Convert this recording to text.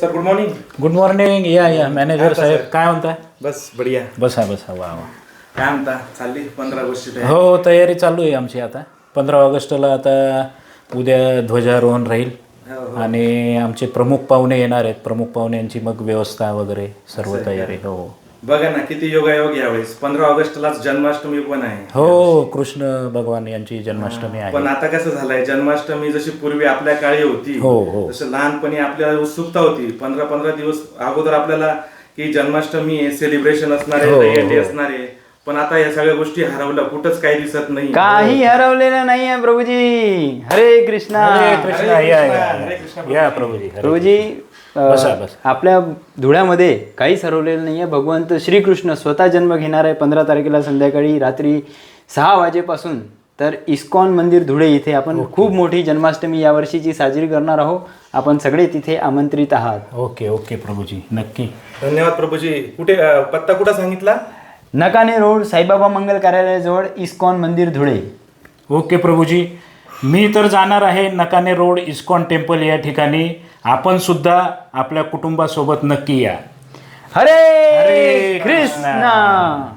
Sir good morning good morning या या manager साहेब काय म्हणताय बस बढिया. बसा बसा वा वा. काय म्हणता? चालली पंधरा गोष्टी हो हो तयारी चालू आहे आमची आता. पंधरा ऑगस्टला आता उद्या ध्वजारोहण राहील. आणि आमचे प्रमुख पाहुणे येणार आहेत. प्रमुख पाहुण्यांची मग व्यवस्था वगैरे सर्व तयारी हो. बघा ना किती योगायोग यावेळेस. पंधरा ऑगस्टलाच जन्माष्टमी पण आहे. हो कृष्ण भगवान यांची जन्माष्टमी आहे. पण आता कसं झालंय जन्माष्टमी जशी पूर्वी आपल्या काळी होती हो, हो. तसं लहानपणी आपल्याला उत्सुकता होती. पंधरा पंधरा दिवस अगोदर आपल्याला की जन्माष्टमी आहे सेलिब्रेशन असणार हो, आहे दहीहंडी असणार आहे. पण आता या सगळ्या गोष्टी हरवल्या कुठंच काही दिसत नाही. काही हरवलेलं नाही आहे प्रभूजी. हरे कृष्णा. हरे कृष्ण हरे या. कृष्ण, या, प्रभूजी हरे प्रभूजी अ, बसा, बसा. आपल्या धुळ्यामध्ये काहीच हरवलेलं नाही आहे. भगवंत श्रीकृष्ण स्वतः जन्म घेणार आहे पंधरा तारखेला संध्याकाळी रात्री सहा वाजेपासून. तर इस्कॉन मंदिर धुळे इथे आपण खूप मोठी जन्माष्टमी यावर्षीची साजरी करणार आहोत. आपण सगळे तिथे आमंत्रित आहात. Okay okay Prabhuji. नक्की. धन्यवाद प्रभूजी. कुठे अं, पत्ता कुठं सांगितला? नकाने रोड साईबाबा मंगल कार्यालयाजवळ इस्कॉन मंदिर धुळे. ओके प्रभूजी. मी तर जाणार आहे नकाने रोड इस्कॉन टेम्पल या ठिकाणी. आपण सुद्धा आपल्या कुटुंबासोबत नक्की या. हरे हरे कृष्णा.